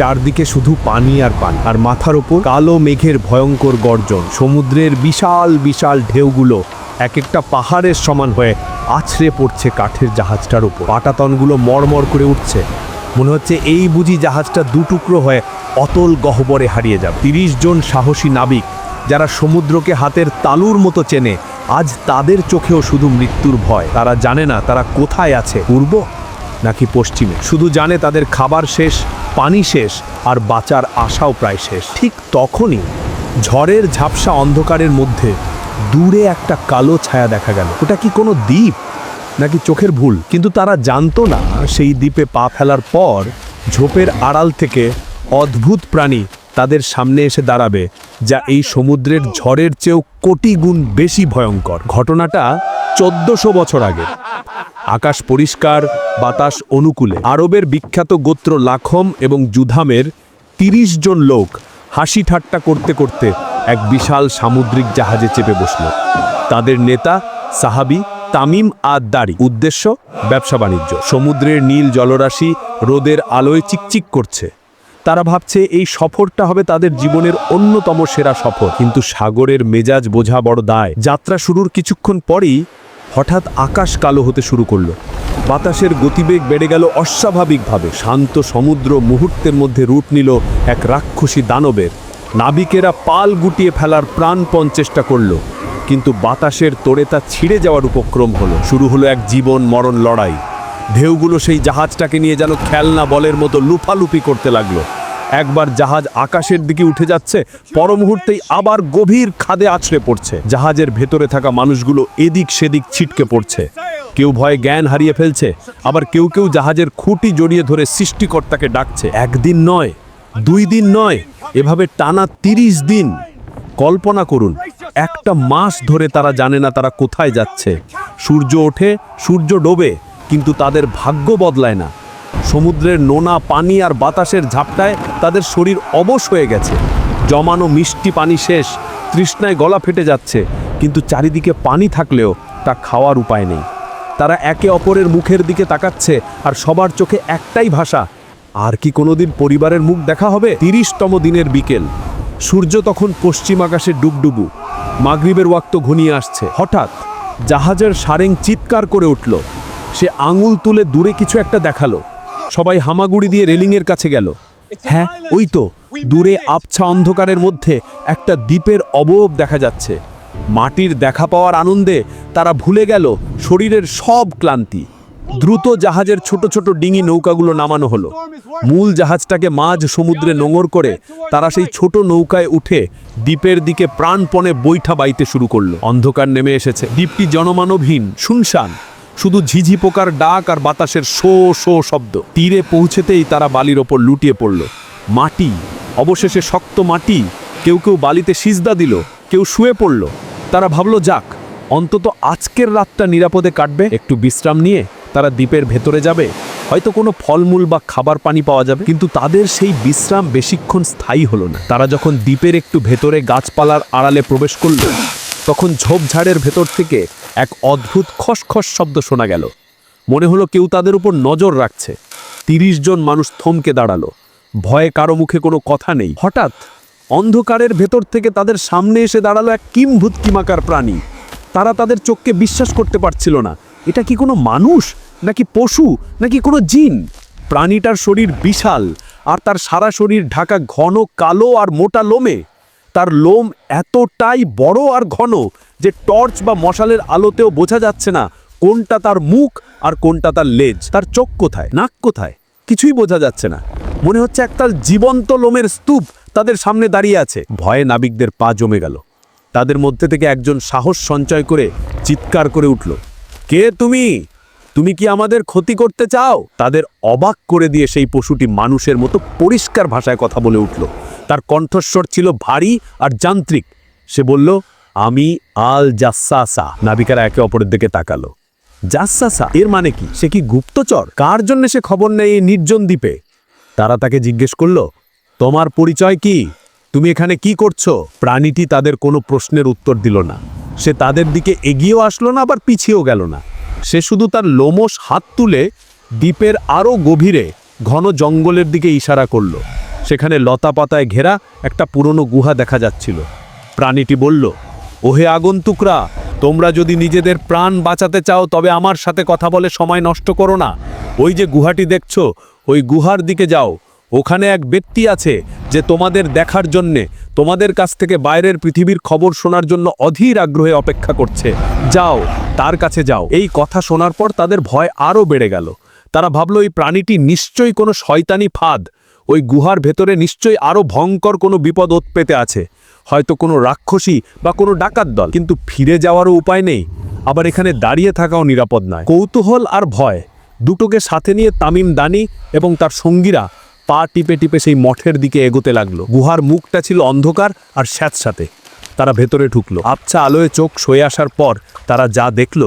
চারদিকে শুধু পানি আর পানি। আর মাথার ওপর কালো মেঘের ভয়ঙ্কর গর্জন। সমুদ্রের বিশাল বিশাল ঢেউগুলো এক একটা পাহাড়ের সমান হয়ে আছড়ে পড়ছে কাঠের জাহাজটার উপর পাটাতনগুলো মরমর করে উঠছে। মনে হচ্ছে এই বুঝি জাহাজটা দুটুকরো হয়ে অতল গহ্বরে হারিয়ে যাবে। তিরিশ জন সাহসী নাবিক যারা সমুদ্রকে হাতের তালুর মতো চেনে, আজ তাদের চোখেও শুধু মৃত্যুর ভয়। তারা জানে না তারা কোথায় আছে। পূর্ব নাকি পশ্চিমে। শুধু জানে তাদের খাবার শেষ, পানি শেষ, আর বাঁচার আশাও প্রায় শেষ। ঠিক তখনই ঝড়ের ঝাপসা অন্ধকারের মধ্যে দূরে একটা কালো ছায়া দেখা গেল। ওটা কি কোনো দ্বীপ, নাকি চোখের ভুল? কিন্তু তারা জানতো না, সেই দ্বীপে পা ফেলার পর ঝোপের আড়াল থেকে অদ্ভুত প্রাণী তাদের সামনে এসে দাঁড়াবে, যা এই সমুদ্রের ঝড়ের চেয়েও কোটি গুণ বেশি ভয়ঙ্কর। ঘটনাটা চোদ্দশো বছর আগে। আকাশ পরিষ্কার, বাতাস অনুকূলে। আরবের বিখ্যাত গোত্র লাখম এবং জুধামের তিরিশ জন লোক হাসি ঠাট্টা করতে করতে এক বিশাল সামুদ্রিক জাহাজে চেপে বসল। তাদের নেতা সাহাবি তামিম আদ দাড়ি উদ্দেশ্য, ব্যবসা বাণিজ্য। সমুদ্রের নীল জলরাশি রোদের আলোয় চিকচিক করছে। তারা ভাবছে, এই সফরটা হবে তাদের জীবনের অন্যতম সেরা সফর। কিন্তু সাগরের মেজাজ বোঝা বড় দায়। যাত্রা শুরুর কিছুক্ষণ পরেই হঠাৎ আকাশ কালো হতে শুরু করল। বাতাসের গতিবেগ বেড়ে গেল অস্বাভাবিকভাবে। শান্ত সমুদ্র মুহূর্তের মধ্যে রূপ নিল এক রাক্ষসী দানবের। নাবিকেরা পাল গুটিয়ে ফেলার প্রাণপণ চেষ্টা করল, কিন্তু বাতাসের তোড়ে তা ছিঁড়ে যাওয়ার উপক্রম হলো। শুরু হলো এক জীবন মরণ লড়াই। ঢেউগুলো সেই জাহাজটাকে নিয়ে যেন খেলনা বলের মতো লুফালুপি করতে লাগল। একবার জাহাজ আকাশের দিকে উঠে যাচ্ছে পর মুহূর্তেই আবার গভীর খাদে আছড়ে পড়ছে। জাহাজের ভেতরে থাকা মানুষগুলো এদিক সেদিক ছিটকে পড়ছে। কেউ ভয়ে জ্ঞান হারিয়ে ফেলছে, আবার কেউ কেউ জাহাজের খুঁটি জড়িয়ে ধরে সৃষ্টিকর্তাকে ডাকছে। একদিন নয়, দুই দিন নয়, এভাবে টানা তিরিশ দিন। কল্পনা করুন, একটা মাস ধরে তারা জানে না তারা কোথায় যাচ্ছে। সূর্য ওঠে, সূর্য ডোবে, কিন্তু তাদের ভাগ্য বদলায় না। সমুদ্রের নোনা পানি আর বাতাসের ঝাপটায় তাদের শরীর অবশ হয়ে গেছে। জমানো মিষ্টি পানি শেষ, তৃষ্ণায় গলা ফেটে যাচ্ছে, কিন্তু চারিদিকে পানি থাকলেও তা খাওয়ার উপায় নেই। তারা একে অপরের মুখের দিকে তাকাচ্ছে আর সবার চোখে একটাই ভাষা, আর কি কোনোদিন পরিবারের মুখ দেখা হবে? তিরিশতম দিনের বিকেল। সূর্য তখন পশ্চিম আকাশে ডুবডুবু। মাগরিবের ওয়াক্ত ঘনিয়ে আসছে। হঠাৎ জাহাজের সারেং চিৎকার করে উঠল। সে আঙুল তুলে দূরে কিছু একটা দেখাল। সবাই হামাগুড়ি দিয়ে রেলিংয়ের কাছে গেল। হ্যাঁ ওই তো, দূরে আবছা অন্ধকারের মধ্যে একটা দ্বীপের অবয়ব দেখা যাচ্ছে। মাটির দেখা পাওয়ার আনন্দে তারা ভুলে গেল শরীরের সব ক্লান্তি। দ্রুত জাহাজের ছোট ছোট ডিঙি নৌকাগুলো নামানো হলো। মূল জাহাজটাকে মাঝ সমুদ্রে নোঙর করে তারা সেই ছোট নৌকায় উঠে দ্বীপের দিকে প্রাণপণে বৈঠা বাইতে শুরু করল। অন্ধকার নেমে এসেছে। দ্বীপটি জনমানবহীন, শুনশান। শুধু ঝিঝি পোকার ডাক আর বাতাসের শো শো শব্দ। তীরে পৌঁছেতেই তারা বালির ওপর লুটিয়ে পড়ল। মাটি, অবশেষে শক্ত মাটি, কেউ কেউ বালিতে সিজদা দিল, কেউ শুয়ে পড়ল। তারা ভাবলো, যাক, অন্তত আজকের রাতটা নিরাপদে কাটবে। একটু বিশ্রাম নিয়ে তারা দ্বীপের ভেতরে যাবে। হয়তো কোনো ফলমূল বা খাবার পানি পাওয়া যাবে। কিন্তু তাদের সেই বিশ্রাম বেশিক্ষণ স্থায়ী হলো না। তারা যখন দ্বীপের একটু ভেতরে গাছপালার আড়ালে প্রবেশ করল, তখন ঝোপঝাড়ের ভেতর থেকে এক অদ্ভুত খসখস শব্দ শোনা গেল। মনে হলো কেউ তাদের উপর নজর রাখছে। তিরিশ জন মানুষ থমকে দাঁড়াল। ভয়ে কারও মুখে কোনো কথা নেই। হঠাৎ অন্ধকারের ভেতর থেকে তাদের সামনে এসে দাঁড়াল এক কিমভূত কিমাকার প্রাণী। তারা তাদের চোখকে বিশ্বাস করতে পারছিল না। এটা কি কোনো মানুষ? নাকি পশু? নাকি কোনো জিন? প্রাণীটার শরীর বিশাল, আর তার সারা শরীর ঢাকা ঘন, কালো আর মোটা লোমে। তার লোম এতটাই বড় আর ঘন যে টর্চ বা মশালের আলোতেও বোঝা যাচ্ছে না কোনটা তার মুখ আর কোনটা তার লেজ। তার চোখ কোথায়, নাক কোথায়? কিছুই বোঝা যাচ্ছে না। মনে হচ্ছে একটা জীবন্ত লোমের স্তূপ তাদের সামনে দাঁড়িয়ে আছে। ভয়ে নাবিকদের পা জমে গেল। তাদের মধ্যে থেকে একজন সাহস সঞ্চয় করে চিৎকার করে উঠল, কে তুমি? তুমি কি আমাদের ক্ষতি করতে চাও? তাদের অবাক করে দিয়ে সেই পশুটি মানুষের মতো পরিষ্কার ভাষায় কথা বলে উঠল। কণ্ঠস্বর ছিল ভারী আর যান্ত্রিক। সে বলল, আমি আল জাসাসা। নাবিকারা একে অপরের দিকে তাকালো। জাসাসা? এর মানে কি? সে কি গুপ্তচর? কার জন্য সে খবর নেয় এই নির্জন দ্বীপে? তারা তাকে জিজ্ঞেস করল, তোমার পরিচয় কি? তুমি এখানে কি করছ? প্রাণীটি তাদের কোনো প্রশ্নের উত্তর দিল না। সে তাদের দিকে এগিয়েও আসলো না, আবার পিছিয়েও গেল না। সে শুধু তার লোমস হাত তুলে দ্বীপের আরও গভীরে ঘন জঙ্গলের দিকে ইশারা করল। সেখানে লতা পাতায় ঘেরা একটা পুরনো গুহা দেখা যাচ্ছিল। প্রাণীটি বলল, ওহে আগন্তুকরা, তোমরা যদি নিজেদের প্রাণ বাঁচাতে চাও, তবে আমার সাথে কথা বলে সময় নষ্ট করো না। ওই যে গুহাটি দেখছ, ওই গুহার দিকে যাও। ওখানে এক ব্যক্তি আছে যে তোমাদের দেখার জন্যে তোমাদের কাছ থেকে বাইরের পৃথিবীর খবর শোনার জন্য অধীর আগ্রহে অপেক্ষা করছে। যাও, তার কাছে যাও। এই কথা শোনার পর তাদের ভয় আরও বেড়ে গেল। তারা ভাবল এই প্রাণীটি নিশ্চয়ই কোনো শয়তানি ফাঁদ। ওই গুহার ভেতরে নিশ্চয়ই আরও ভয়ঙ্কর কোনো বিপদ ওত পেতে আছে। হয়তো কোনো রাক্ষসী বা কোনো ডাকাত দল। কিন্তু ফিরে যাওয়ারও উপায় নেই। আবার এখানে দাঁড়িয়ে থাকাও নিরাপদ নয়। কৌতূহল আর ভয়। দুটোকে সাথে নিয়ে তামিম দানি এবং তার সঙ্গীরা পা টিপে টিপে সেই মঠের দিকে এগোতে লাগল। গুহার মুখটা ছিল অন্ধকার আর স্যাঁতস্যাঁতে। তারা ভেতরে ঢুকলো। আবছা আলোয় চোখ সয়ে আসার পর তারা যা দেখল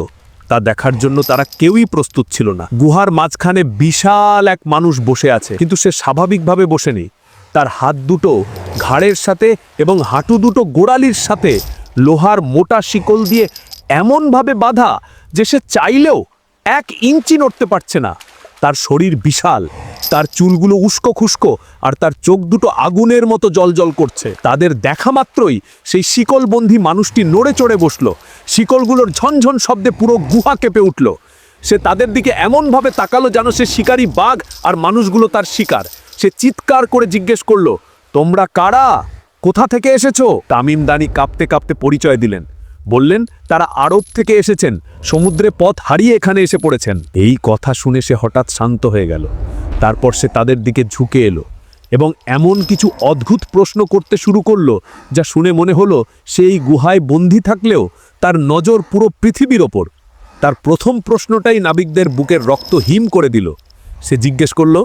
তা দেখার জন্য তারা কেউই প্রস্তুত ছিল না। গুহার মাঝখানে বিশাল এক মানুষ বসে আছে, কিন্তু সে স্বাভাবিকভাবে বসেনি। তার হাত দুটো ঘাড়ের সাথে এবং হাঁটু দুটো গোড়ালির সাথে লোহার মোটা শিকল দিয়ে এমনভাবে বাধা যে সে চাইলেও এক ইঞ্চি নড়তে পারছে না। তার শরীর বিশাল, তার চুলগুলো উস্কো খুস্কো, আর তার চোখ দুটো আগুনের মতো জলজল করছে। তাদের দেখা মাত্রই সেই শিকলবন্ধী মানুষটি নড়ে চড়ে বসল। শিকলগুলোর ঝনঝন শব্দে পুরো গুহা কেঁপে উঠল। সে তাদের দিকে এমনভাবে তাকালো যেন সে শিকারী বাঘ আর মানুষগুলো তার শিকার। সে চিৎকার করে জিজ্ঞেস করল, তোমরা কারা? কোথা থেকে এসেছ? তামিম দানি কাঁপতে কাঁপতে পরিচয় দিলেন। বললেন, তারা আরব থেকে এসেছেন, সমুদ্রে পথ হারিয়ে এখানে এসে পড়েছেন। এই কথা শুনে সে হঠাৎ শান্ত হয়ে গেল। তারপর সে তাদের দিকে ঝুঁকে এলো এবং এমন কিছু অদ্ভুত প্রশ্ন করতে শুরু করল, যা শুনে মনে হলো সেই গুহায় বন্দি থাকলেও তার নজর পুরো পৃথিবীর ওপর। তার প্রথম প্রশ্নটাই নাবিকদের বুকের রক্ত হিম করে দিল। সে জিজ্ঞেস করল,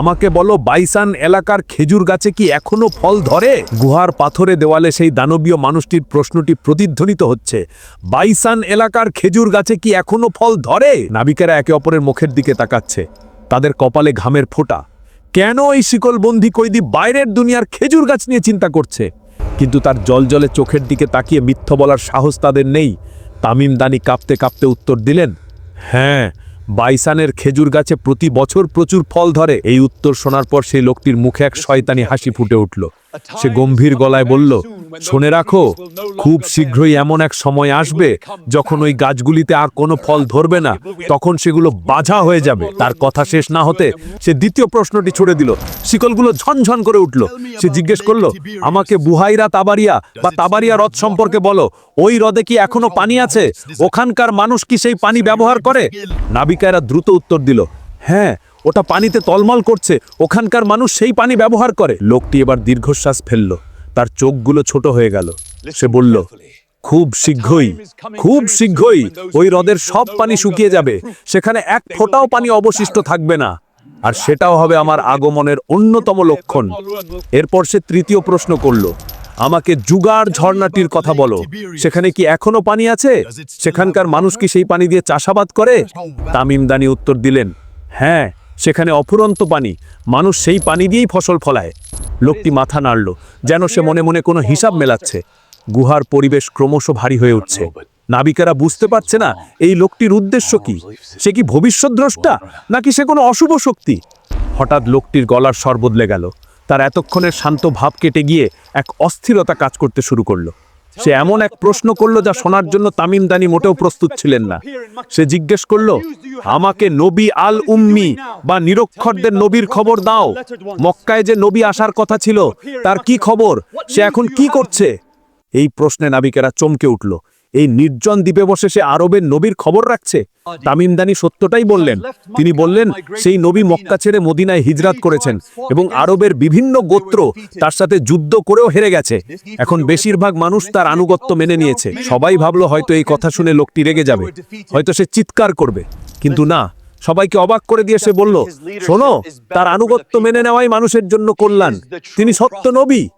আমাকে বলো বাইসান এলাকার খেজুর গাছে কি এখনও ফল ধরে? গুহার পাথরে দেওয়ালে সেই দানবীয় মানুষটির প্রশ্নটি প্রতিধ্বনিত হচ্ছে, বাইসান এলাকার খেজুর গাছে কি এখনও ফল ধরে? নাবিকেরা একে অপরের মুখের দিকে তাকাচ্ছে, তাদের কপালে ঘামের ফোঁটা, কেন এই শিকলবন্দি কৈদি বাইরের দুনিয়ার খেজুর গাছ নিয়ে চিন্তা করছে? কিন্তু তার জলজলে চোখের দিকে তাকিয়ে মিথ্য বলার সাহস তাদের নেই, তামিম দানি কাঁপতে কাঁপতে উত্তর দিলেন হ্যাঁ বাইসানের খেজুর গাছে প্রতি বছর প্রচুর ফল ধরে। এই উত্তর শোনার পর সেই লোকটির মুখে এক শয়তানি হাসি ফুটে উঠল। সে গম্ভীর গলায় বলল, শুনে রাখো, খুব শীঘ্রই এমন এক সময় আসবে যখন ওই গাছগুলিতে আর কোনো ফল ধরবে না। তখন সেগুলো বাঝা হয়ে যাবে। তার কথা শেষ না হতে সে দ্বিতীয় প্রশ্নটি ছুড়ে দিল। শিকলগুলো ঝনঝন করে উঠল। সে জিজ্ঞেস করল, আমাকে বুহাইরা তাবারিয়া বা তাবারিয়া হ্রদ সম্পর্কে বলো? ওই হ্রদে কি এখনও পানি আছে? ওখানকার মানুষ কি সেই পানি ব্যবহার করে? নাবিকায়রা দ্রুত উত্তর দিল হ্যাঁ ওটা পানিতে তলমল করছে, ওখানকার মানুষ সেই পানি ব্যবহার করে। লোকটি এবার দীর্ঘশ্বাস ফেলল, তার চোখগুলো ছোট হয়ে গেল। সে বলল, খুব শীঘ্রই খুব শীঘ্রই ওই হ্রদের সব পানি শুকিয়ে যাবে। সেখানে এক ফোঁটাও পানি অবশিষ্ট থাকবে না। আর সেটাও হবে আমার আগমনের অন্যতম লক্ষণ। এরপর সে তৃতীয় প্রশ্ন করল, আমাকে জুগার ঝর্ণাটির কথা বলো। সেখানে কি এখনও পানি আছে? সেখানকার মানুষ কি সেই পানি দিয়ে চাষাবাদ করে? তামিমদানি উত্তর দিলেন হ্যাঁ সেখানে অফুরন্ত পানি, মানুষ সেই পানি দিয়েই ফসল ফলায়। লোকটি মাথা নাড়ল, যেন সে মনে মনে কোনো হিসাব মেলাচ্ছে। গুহার পরিবেশ ক্রমশ ভারী হয়ে উঠছে। নাবিকেরা বুঝতে পারছে না, এই লোকটির উদ্দেশ্য কি? সে কি ভবিষ্যৎ দ্রষ্টা নাকি সে কোনো অশুভ শক্তি? হঠাৎ লোকটির গলার স্বর বদলে গেল। তার এতক্ষণের শান্ত ভাব কেটে গিয়ে এক অস্থিরতা কাজ করতে শুরু করল। সে এমন এক প্রশ্ন করল যা শোনার জন্য তামিম দানি মোটেও প্রস্তুত ছিলেন না। সে জিজ্ঞেস করল, আমাকে নবী আল উম্মি বা নিরক্ষরদের নবীর খবর দাও। মক্কায় যে নবী আসার কথা ছিল, তার কি খবর? সে এখন কি করছে? এই প্রশ্নে নাবিকেরা চমকে উঠল। এই নির্জন দ্বীপে বসে সে আরবের নবীর খবর রাখছে। তামিমদানি সত্যটাই বললেন। তিনি বললেন, সেই নবী মক্কা ছেড়ে মদিনায় হিজরাত করেছেন এবং আরবের বিভিন্ন গোত্র তার সাথে যুদ্ধ করেও হেরে গেছে। এখন বেশিরভাগ মানুষ তার আনুগত্য মেনে নিয়েছে। সবাই ভাবলো, হয়তো এই কথা শুনে লোকটি রেগে যাবে। হয়তো সে চিৎকার করবে। কিন্তু না, সবাইকে অবাক করে দিয়ে সে বলল, শোনো, তার আনুগত্য মেনে নেওয়াই মানুষের জন্য কল্যাণ। তিনি সত্য নবী।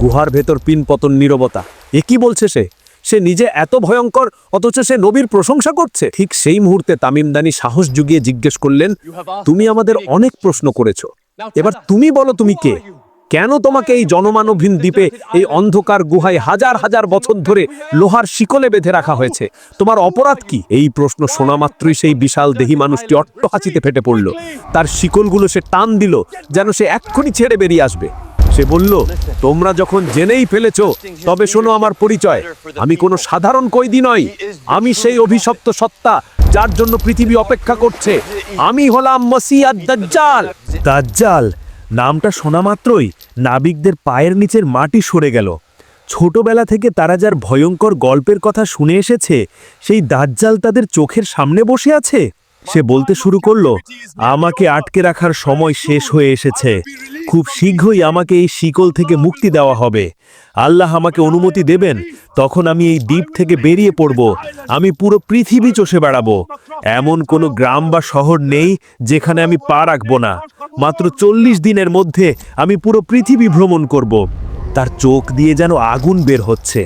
গুহার ভেতর পিন পতন নীরবতা। এ কি বলছে সে? সে নিজে এত ভয়ঙ্কর অথচ সে নবীর প্রশংসা করছে। ঠিক সেই মুহূর্তে তামিমদানি সাহস জুগিয়ে জিজ্ঞেস করলেন তুমি আমাদের অনেক প্রশ্ন করেছ। এবার তুমি বলো তুমি কে? কেন তোমাকে এই জনমানবহীন দ্বীপে এই অন্ধকার গুহায় হাজার হাজার বছর ধরে লোহার শিকলে বেঁধে রাখা হয়েছে। তোমার অপরাধ কি? এই প্রশ্ন শোনা মাত্রই সেই বিশাল দেহি মানুষটি অট্টহাসিতে ফেটে পড়ল। তার শিকলগুলো সে টান দিল যেন সে এক্ষুনি ছেড়ে বেরিয়ে আসবে। সে বলল, তোমরা যখন জেনেই ফেলেছ, তবে শোনো আমার পরিচয়। আমি কোনো সাধারণ কয়েদি নই। আমি সেই অভিশপ্ত সত্তা যার জন্য পৃথিবী অপেক্ষা করছে। আমি হলাম মসিয়া দাজ্জাল। দাজ্জাল, নামটা শোনা মাত্রই নাবিকদের পায়ের নিচের মাটি সরে গেল। ছোটবেলা থেকে তারা যার ভয়ঙ্কর গল্পের কথা শুনে এসেছে, সেই দাজ্জাল তাদের চোখের সামনে বসে আছে? সে বলতে শুরু করল, আমাকে আটকে রাখার সময় শেষ হয়ে এসেছে। খুব শীঘ্রই আমাকে এই শিকল থেকে মুক্তি দেওয়া হবে। আল্লাহ আমাকে অনুমতি দেবেন, তখন আমি এই দ্বীপ থেকে বেরিয়ে পড়ব। আমি পুরো পৃথিবী চষে বেড়াবো। এমন কোনো গ্রাম বা শহর নেই যেখানে আমি পা রাখব না। মাত্র চল্লিশ দিনের মধ্যে আমি পুরো পৃথিবী ভ্রমণ করব। তার চোখ দিয়ে যেন আগুন বের হচ্ছে।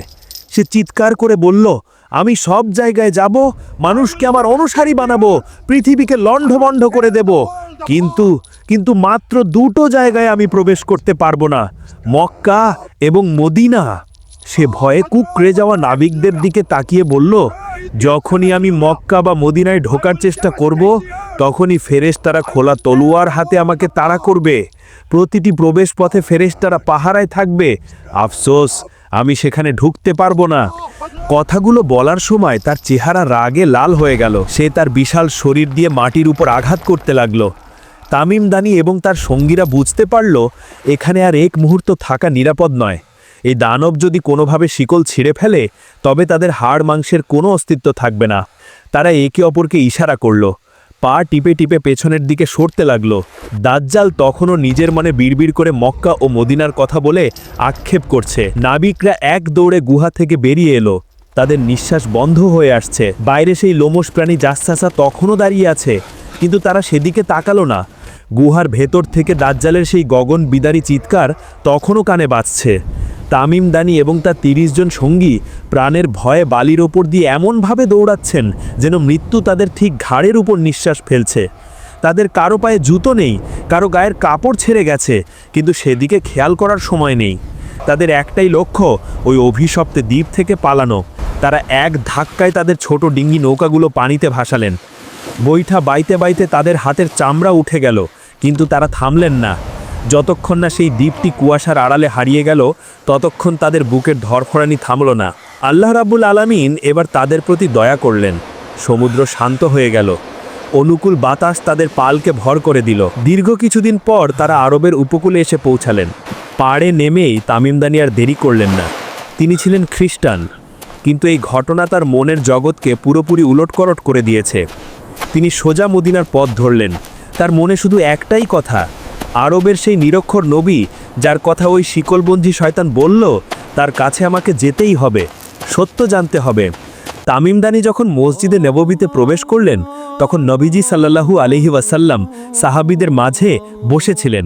সে চিৎকার করে বলল আমি সব জায়গায় যাব, মানুষকে আমার অনুসারী বানাবো, পৃথিবীকে লণ্ঠবণ্ড করে দেব। কিন্তু কিন্তু মাত্র দুটো জায়গায় আমি প্রবেশ করতে পারব না, মক্কা এবং মদিনা। সে ভয়ে কুকড়ে যাওয়া নাবিকদের দিকে তাকিয়ে বলল, যখনই আমি মক্কা বা মদিনায় ঢোকার চেষ্টা করব, তখনই ফেরেশতারা খোলা তলোয়ার হাতে আমাকে তাড়া করবে। প্রতিটি প্রবেশ পথে ফেরেশতারা পাহারায় থাকবে। আফসোস আমি সেখানে ঢুকতে পারব না। কথাগুলো বলার সময় তার চেহারা রাগে লাল হয়ে গেল। সে তার বিশাল শরীর দিয়ে মাটির উপর আঘাত করতে লাগল। তামিম দানি এবং তার সঙ্গীরা বুঝতে পারল, এখানে আর এক মুহূর্ত থাকা নিরাপদ নয়। এই দানব যদি কোনোভাবে শিকল ছিঁড়ে ফেলে, তবে তাদের হাড় মাংসের কোনো অস্তিত্ব থাকবে না। তারা একে অপরকে ইশারা করল। পা টিপে টিপে পেছনের দিকে সরতে লাগল। দাজ্জাল তখনও নিজের মনে বিড়বিড় করে মক্কা ও মদিনার কথা বলে আক্ষেপ করছে। নাবিকরা এক দৌড়ে গুহা থেকে বেরিয়ে এলো। তাদের নিঃশ্বাস বন্ধ হয়ে আসছে। বাইরে সেই লোমস প্রাণী জাসসাসা তখনও দাঁড়িয়ে আছে, কিন্তু তারা সেদিকে তাকালো না। গুহার ভেতর থেকে দাজ্জালের সেই গগন বিদারী চিৎকার তখনও কানে বাজছে। তামিম দানি এবং তার তিরিশ জন সঙ্গী প্রাণের ভয়ে বালির ওপর দিয়ে এমনভাবে দৌড়াচ্ছেন যেন মৃত্যু তাদের ঠিক ঘাড়ের উপর নিঃশ্বাস ফেলছে। তাদের কারও পায়ে জুতো নেই, কারও গায়ের কাপড় ছেড়ে গেছে, কিন্তু সেদিকে খেয়াল করার সময় নেই। তাদের একটাই লক্ষ্য, ওই অভিশপ্তে দ্বীপ থেকে পালানো। তারা এক ধাক্কায় তাদের ছোট ডিঙ্গি নৌকাগুলো পানিতে ভাসালেন। বৈঠা বাইতে বাইতে তাদের হাতের চামড়া উঠে গেল। কিন্তু তারা থামলেন না। যতক্ষণ না সেই দ্বীপটি কুয়াশার আড়ালে হারিয়ে গেল, ততক্ষণ তাদের বুকের ধরফরানি থামল না। আল্লাহ রাব্বুল আলামিন এবার তাদের প্রতি দয়া করলেন। সমুদ্র শান্ত হয়ে গেল। অনুকূল বাতাস তাদের পালকে ভর করে দিল। দীর্ঘ কিছুদিন পর তারা আরবের উপকূলে এসে পৌঁছালেন। পাড়ে নেমেই তামিমদানি আর দেরি করলেন না। তিনি ছিলেন খ্রিস্টান, কিন্তু এই ঘটনা তার মনের জগৎকে পুরোপুরি উলটকরট করে দিয়েছে। তিনি সোজা মদিনার পথ ধরলেন। তার মনে শুধু একটাই কথা, আরবের সেই নিরক্ষর নবী যার কথা ওই শিকলবন্ধী শয়তান বলল, তার কাছে আমাকে যেতেই হবে, সত্য জানতে হবে। তামিমদানি যখন মসজিদে নববীতে প্রবেশ করলেন, তখন নবীজি সাল্লাল্লাহু আলহি ওয়াসাল্লাম সাহাবিদের মাঝে বসেছিলেন।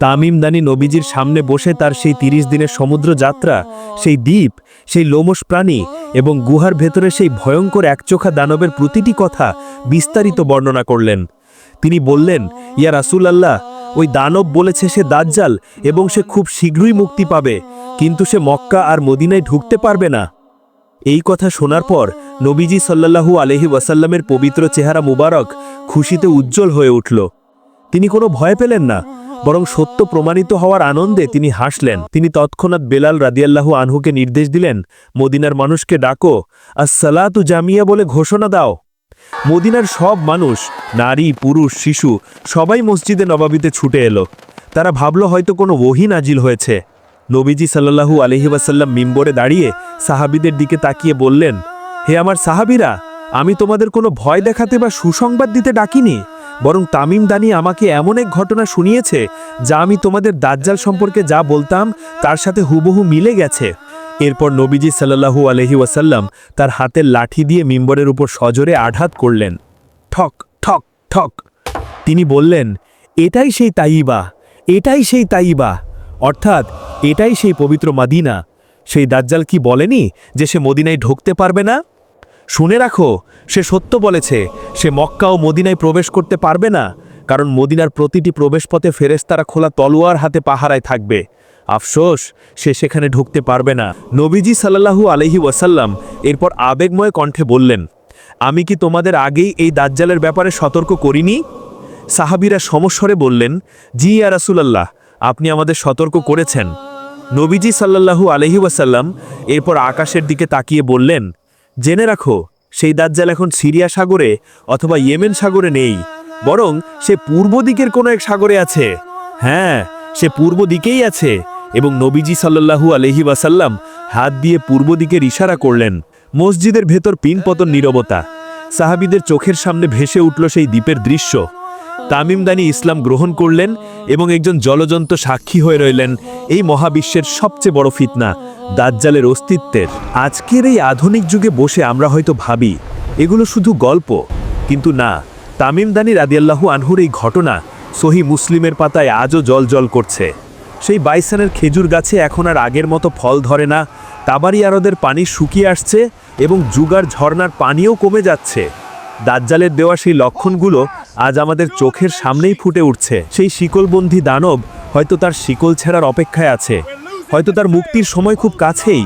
তামিমদানি নবীজির সামনে বসে তার সেই তিরিশ দিনের সমুদ্র যাত্রা সেই দ্বীপ, সেই লোমস প্রাণী এবং গুহার ভেতরে সেই ভয়ঙ্কর একচোখা দানবের প্রতিটি কথা বিস্তারিত বর্ণনা করলেন। তিনি বললেন, ইয়া রাসূল আল্লাহ ওই দানব বলেছে সে দাজ্জাল এবং সে খুব শীঘ্রই মুক্তি পাবে, কিন্তু সে মক্কা আর মদিনায় ঢুকতে পারবে না। এই কথা শোনার পর নবীজি সাল্লাল্লাহু আলহি ওয়াসাল্লামের পবিত্র চেহারা মুবারক খুশিতে উজ্জ্বল হয়ে উঠল। তিনি কোনো ভয় পেলেন না, বরং সত্য প্রমাণিত হওয়ার আনন্দে তিনি হাসলেন। তিনি তৎক্ষণাৎ বেলাল রাদিয়াল্লাহু আনহুকে নির্দেশ দিলেন, মদিনার মানুষকে ডাকো আর আসসালাতু জামিয়া বলে ঘোষণা দাও। মদিনার সব মানুষ, নারী, পুরুষ, শিশু, সবাই মসজিদে নবাবিতে ছুটে এলো। তারা ভাবল হয়তো কোনো ওহি নাজিল হয়েছে। নবীজি সাল্লাল্লাহু আলহি ওয়াসাল্লাম মিম্বরে দাঁড়িয়ে সাহাবিদের দিকে তাকিয়ে বললেন, হে আমার সাহাবিরা, আমি তোমাদের কোনো ভয় দেখাতে বা সুসংবাদ দিতে ডাকিনি, বরং তামিম দানি আমাকে এমন এক ঘটনা শুনিয়েছে যা আমি তোমাদের দাজ্জাল সম্পর্কে যা বলতাম তার সাথে হুবহু মিলে গেছে। এরপর নবীজি সাল্লাল্লাহু আলহি ওয়াসাল্লাম তার হাতের লাঠি দিয়ে মিম্বরের উপর সজোরে আঘাত করলেন। ঠক ঠক ঠক। তিনি বললেন, এটাই সেই তাইবা এটাই সেই তাইবা অর্থাৎ, এটাই সেই পবিত্র মাদিনা। সেই দাজ্জাল কি বলেনি যে সে মদিনায় ঢুকতে পারবে না? শুনে রাখো, সে সত্য বলেছে, সে মক্কা ও মদিনায় প্রবেশ করতে পারবে না। কারণ মদিনার প্রতিটি প্রবেশপথে ফেরেস্তারা খোলা তলোয়ার হাতে পাহারায় থাকবে। আফসোস, সে সেখানে ঢুকতে পারবে না। নবীজি সাল্লাল্লাহু আলহি ওয়াসাল্লাম এরপর আবেগময় কণ্ঠে বললেন, আমি কি তোমাদের আগেই এই দাজ্জালের ব্যাপারে সতর্ক করিনি? সাহাবিরা সমস্বরে বললেন, জি ইয়া রাসূলাল্লাহ, আপনি আমাদের সতর্ক করেছেন। নবীজি সাল্লাল্লাহু আলহি ওয়াসাল্লাম এরপর আকাশের দিকে তাকিয়ে বললেন, জেনে রাখো, সেই দাজ্জাল এখন সিরিয়া সাগরে অথবা ইয়েমেন সাগরে নেই, বরং সে পূর্ব দিকের কোনো এক সাগরে আছে। হ্যাঁ সে পূর্ব দিকেই আছে। এবং নবীজি সাল্লাল্লাহু আলহি ওয়াসাল্লাম হাত দিয়ে পূর্ব দিকের ইশারা করলেন, মসজিদের ভেতর পিনপতন নীরবতা। সাহাবিদের চোখের সামনে ভেসে উঠল সেই দ্বীপের দৃশ্য। তামিমদানি ইসলাম গ্রহণ করলেন এবং একজন জলজন্ত সাক্ষী হয়ে রইলেন এই মহাবিশ্বের সবচেয়ে বড় ফিতনা, দাজ্জালের অস্তিত্বের। আজকের এই আধুনিক যুগে বসে আমরা হয়তো ভাবি, এগুলো শুধু গল্প। কিন্তু না তামিমদানি রাদিয়াল্লাহু আনহুর এই ঘটনা সহি মুসলিমের পাতায় আজও জল জল করছে। সেই বাইসানের খেজুর গাছে এখন আর আগের মতো ফল ধরে না। তাবারি আরদের পানি শুকিয়ে আসছে এবং জুগার ঝর্নার পানিও কমে যাচ্ছে। দাজ্জালের দেওয়া সেই লক্ষণগুলো আজ আমাদের চোখের সামনেই ফুটে উঠছে। সেই শিকলবন্ধী দানব হয়তো তার শিকল ছেঁড়ার অপেক্ষায় আছে। হয়তো তার মুক্তির সময় খুব কাছেই।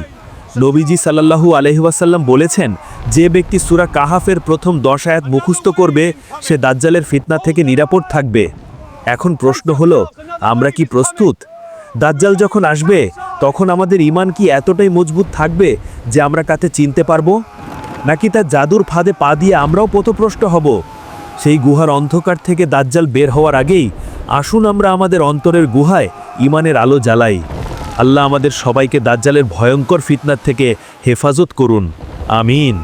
নবীজি সাল্লাল্লাহু আলহিহাসাল্লাম বলেছেন, যে ব্যক্তি সুরা কাহাফের প্রথম দশ আয়াত মুখস্থ করবে, সে দাজ্জালের ফিতনা থেকে নিরাপদ থাকবে। এখন প্রশ্ন হলো, আমরা কি প্রস্তুত? দাজ্জাল যখন আসবে, তখন আমাদের ইমান কি এতটাই মজবুত থাকবে যে আমরা কাতে চিনতে পারব? নাকি তার জাদুর ফাঁদে পা দিয়ে আমরাও পথপ্রষ্ট হব? সেই গুহার অন্ধকার থেকে দাজ্জাল বের হওয়ার আগেই আসুন আমরা আমাদের অন্তরের গুহায় ইমানের আলো জ্বালাই। আল্লাহ আমাদের সবাইকে দাজ্জালের ভয়ঙ্কর ফিতনার থেকে হেফাজত করুন। আমিন।